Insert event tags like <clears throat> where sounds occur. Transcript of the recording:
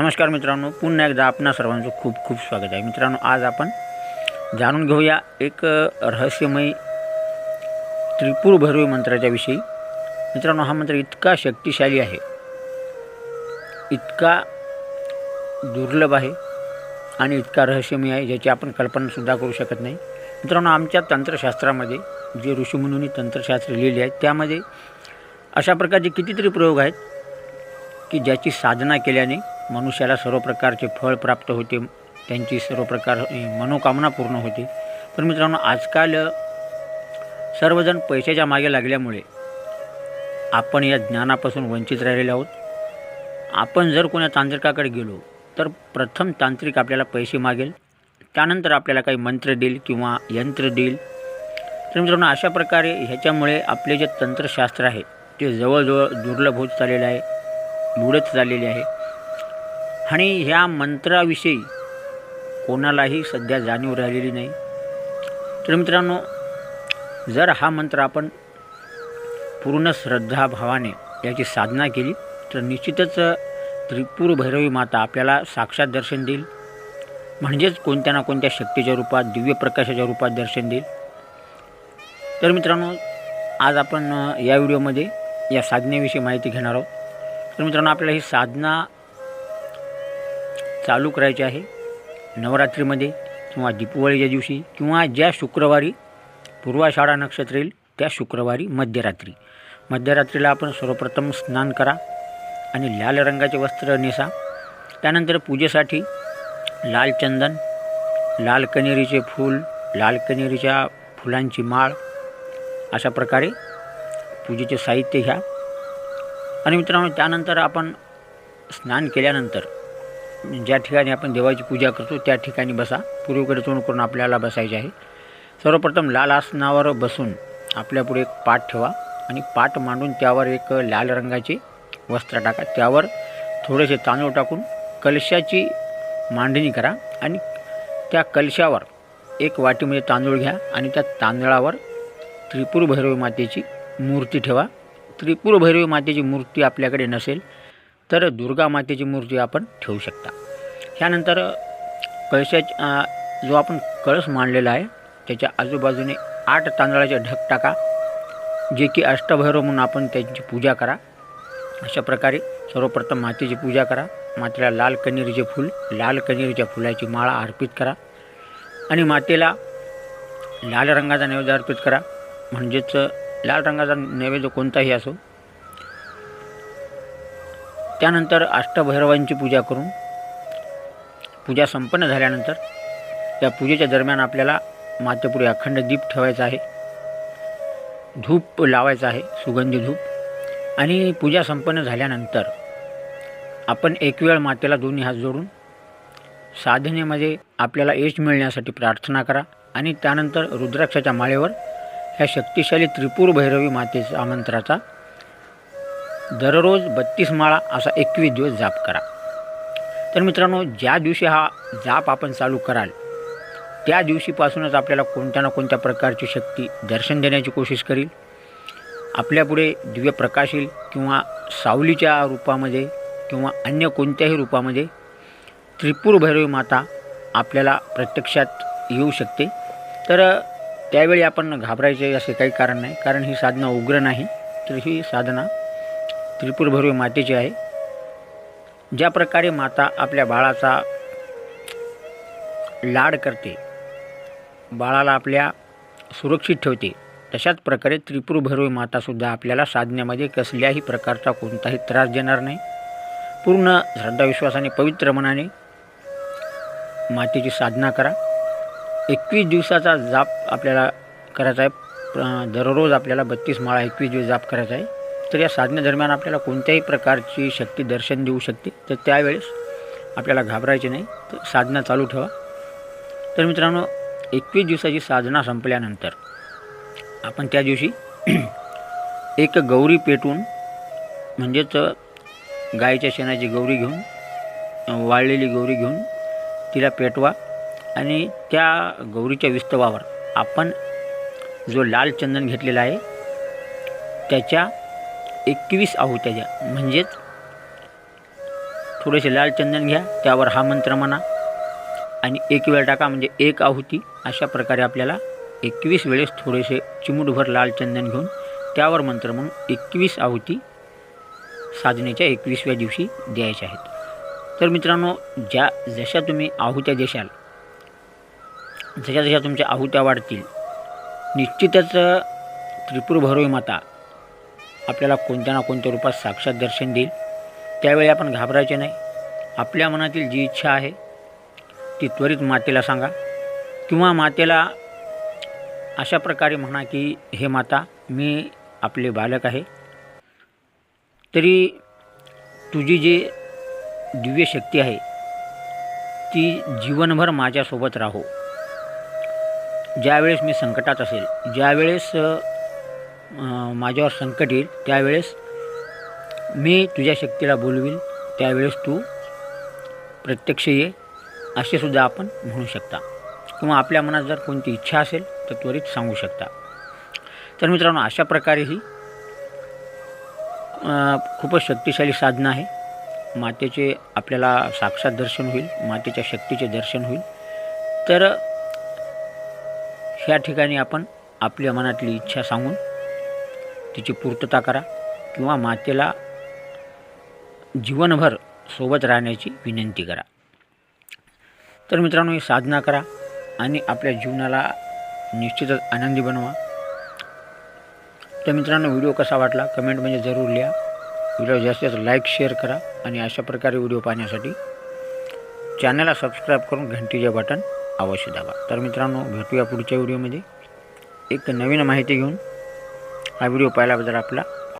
नमस्कार मित्रांनो पुन्हा एकदा आपणा सर्वांचं खूप खूप स्वागत आहे. मित्रांनो आज आपण जाणून घेऊया एक रहस्यमय त्रिपुर भैरवी मंत्राच्या विषयी. मित्रांनो हा मंत्र इतका शक्तिशाली आहे. इतका दुर्लभ आहे आणि इतका रहस्यमय आहे ज्याची आपण कल्पनासुद्धा करू शकत नाही. मित्रांनो आमच्या तंत्रशास्त्रामध्ये जे ऋषीमुनी तंत्रशास्त्र लिहिले आहेत त्यामध्ये अशा प्रकारचे कितीतरी प्रयोग आहेत की ज्याची साधना केल्याने मनुष्याला सर्व प्रकारचे फळ प्राप्त होते. त्यांची सर्व प्रकार मनोकामना पूर्ण होते. पण मित्रांनो आजकाल सर्वजण पैशाच्या मागे लागल्यामुळे आपण या ज्ञानापासून वंचित राहिलेले आहोत. आपण जर कोणा तांत्रिकाकडे गेलो तर प्रथम तांत्रिक आपल्याला पैसे मागेल. त्यानंतर आपल्याला काही मंत्र देईल किंवा यंत्र देईल. तर मित्रांनो अशा प्रकारे ह्याच्यामुळे आपले जे तंत्रशास्त्र आहे ते जवळजवळ दुर्लभ होत चाललेलं आहे बुडत चाललेले आहे. आणि ह्या मंत्राविषयी कोणालाही सध्या जाणीव राहिलेली नाही. तर मित्रांनो जर हा मंत्र आपण पूर्ण श्रद्धाभावाने याची साधना केली तर निश्चितच त्रिपूर भैरवी माता आपल्याला साक्षात दर्शन देईल. म्हणजेच कोणत्या ना कोणत्या शक्तीच्या रूपात दिव्य प्रकाशाच्या रूपात दर्शन देईल. तर मित्रांनो आज आपण या व्हिडिओमध्ये या साधनेविषयी माहिती घेणार आहोत. तर मित्रांनो आपल्याला ही साधना चालू करायचे आहे. नवरात्रीमध्ये किंवा दीपवळीच्या दिवशी किंवा ज्या शुक्रवारी पूर्वाषाढा नक्षत्र येईल त्या शुक्रवारी मध्यरात्री. मध्यरात्रीला आपण सर्वप्रथम स्नान करा आणि लाल रंगाचे वस्त्र नेसा. त्यानंतर पूजेसाठी लाल चंदन लाल कनेरीचे फूल लाल कनेरीच्या फुलांची माळ अशा प्रकारे पूजेचे साहित्य घ्या. आणि मित्रांनो त्यानंतर आपण स्नान केल्यानंतर ज्या ठिकाणी आपण देवाची पूजा करतो त्या ठिकाणी बसा. पूर्वेकडे तोंड करून आपल्याला बसायचे आहे. सर्वप्रथम लाल आसनावर बसून आपल्यापुढे एक पाठ ठेवा आणि पाठ मांडून त्यावर एक लाल रंगाचे वस्त्र टाका. त्यावर थोडेसे तांदूळ टाकून कलशाची मांडणी करा आणि त्या कलशावर एक वाटीमध्ये तांदूळ घ्या आणि त्या तांदळावर त्रिपुर भैरवी मातेची मूर्ती ठेवा. त्रिपुर भैरवी मातेची मूर्ती आपल्याकडे नसेल तर दुर्गा मातेची मूर्ती आपण ठेवू शकता. त्यानंतर कळशाच जो आपण कळस मांडलेला आहे त्याच्या आजूबाजूने आठ तांदळाचे ढग टाका जे की अष्टभैरव म्हणून आपण त्यांची पूजा करा. अशा प्रकारे सर्वप्रथम मातेची पूजा करा. मातेला लाल कणेरीचे फूल लाल कणेरीच्या फुलाची माळा अर्पित करा आणि मातेला लाल रंगाचा नैवेद्य अर्पित करा. म्हणजेच लाल रंगाचा नैवेद्य कोणताही असो. त्यानंतर अष्टभैरवांची पूजा करून पूजा संपन्न झाल्यानंतर या पूजेच्या दरम्यान आपल्याला मातेपुढे अखंड दीप ठेवायचा आहे. धूप लावायचा आहे सुगंधी धूप. आणि पूजा संपन्न झाल्यानंतर आपण एक वेळ मातेला दोन्ही हात जोडून साधनेमध्ये आपल्याला यश मिळण्यासाठी प्रार्थना करा आणि त्यानंतर रुद्राक्षाच्या माळेवर ह्या शक्तिशाली त्रिपूर भैरवी मातेचा मंत्राचा दररोज बत्तीस माळा असा एकवीस दिवस जाप करा. तर मित्रांनो ज्या दिवशी हा जाप आपण चालू कराल त्या दिवशीपासूनच आपल्याला कोणत्या ना कोणत्या प्रकारची शक्ती दर्शन देण्याची कोशिश करील. आपल्यापुढे दिव्य प्रकाश येईल किंवा सावलीच्या रूपामध्ये किंवा अन्य कोणत्याही रूपामध्ये त्रिपूर भैरवी माता आपल्याला प्रत्यक्षात येऊ शकते. तर त्यावेळी आपण घाबरायचे असे काही कारण नाही कारण ही साधना उग्र नाही. तर ही साधना त्रिपुर भैरवी मातेची आहे. ज्या प्रकारे माता आपल्या बाळाचा लाड करते बाळाला आपल्या सुरक्षित ठेवते तशाच प्रकारे त्रिपुरभैरवी मातासुद्धा आपल्याला साधण्यामध्ये कसल्याही प्रकारचा कोणताही त्रास देणार नाही. पूर्ण श्रद्धाविश्वासाने पवित्र मनाने मातेची साधना करा. एकवीस दिवसाचा जाप आपल्याला करायचा आहे. दररोज आपल्याला बत्तीस माळा एकवीस दिवस जाप करायचा आहे. तर या साधनेदरम्यान आपल्याला कोणत्याही प्रकारची शक्ती दर्शन देऊ शकते. तर त्यावेळेस आपल्याला घाबरायचे नाही. तर साधना चालू ठेवा. तर मित्रांनो एकवीस दिवसाची साधना संपल्यानंतर आपण त्या दिवशी <clears throat> एक गौरी पेटून म्हणजेच गायीच्या शेणाची गौरी घेऊन वाळलेली गौरी घेऊन तिला पेटवा आणि त्या गौरीच्या विस्तवावर आपण जो लाल चंदन घेतलेला आहे त्याच्या एकवीस आहुत्या द्या म्हणजेच थोडेसे लाल चंदन घ्या त्यावर हा मंत्र म्हणा. आणि एक वेळ टाका म्हणजे एक आहुती. अशा प्रकारे आपल्याला एकवीस वेळेस थोडेसे चिमूटभर लाल चंदन घेऊन त्यावर मंत्र म्हणून एकवीस आहुती साधनेच्या एकवीसव्या दिवशी द्यायच्या आहेत. तर मित्रांनो ज्या जशा तुम्ही आहुत्या देशाल जशा जशा तुमच्या आहुत्या वाढतील निश्चितच त्रिपुर भैरवी माता आपल्याला कोणत्या ना कोणत्या रूपात साक्षात दर्शन देईल त्यावेळी आपण घाबरायचे नाही. आपल्या मनातील जी इच्छा आहे ती त्वरित मातेला सांगा. किंवा मातेला अशा प्रकारे म्हणा की हे माता मी आपले बालक आहे. तरी तुझी जी दिव्य शक्ती आहे ती जीवनभर माझ्यासोबत राहो. ज्यावेळेस मी संकटात असेल ज्यावेळेस माझ्यावर संकट येईल त्यावेळेस मी तुझ्या शक्तीला बोलवील त्यावेळेस तू प्रत्यक्ष ये असे सुद्धा आपण म्हणू शकता. किंवा आपल्या मनात जर कोणती इच्छा असेल तर त्वरित सांगू शकता. तर मित्रांनो अशा प्रकारे ही खूपच शक्तिशाली साधनं आहे. मातेचे आपल्याला साक्षात दर्शन होईल मातेच्या शक्तीचे दर्शन होईल. तर ह्या ठिकाणी आपण आपल्या मनातली इच्छा सांगून तिची पूर्तता करा किंवा मातेला जीवनभर सोबत राहण्याची विनंती करा. तर मित्रांनो ही साधना करा आणि आपल्या जीवनाला निश्चितच आनंदी बनवा. तर मित्रांनो व्हिडिओ कसा वाटला कमेंट म्हणजे जरूर लिहा. व्हिडिओ जास्तीत जास्त लाईक शेअर करा आणि अशा प्रकारे व्हिडिओ पाहण्यासाठी चॅनलला सबस्क्राईब करून घंटीचे बटन अवश्य दाबा. तर मित्रांनो भेटूया पुढच्या व्हिडिओमध्ये. एक नवीन माहिती घेऊन हा व्हिडिओ पाहिल्याबद्दल आपला.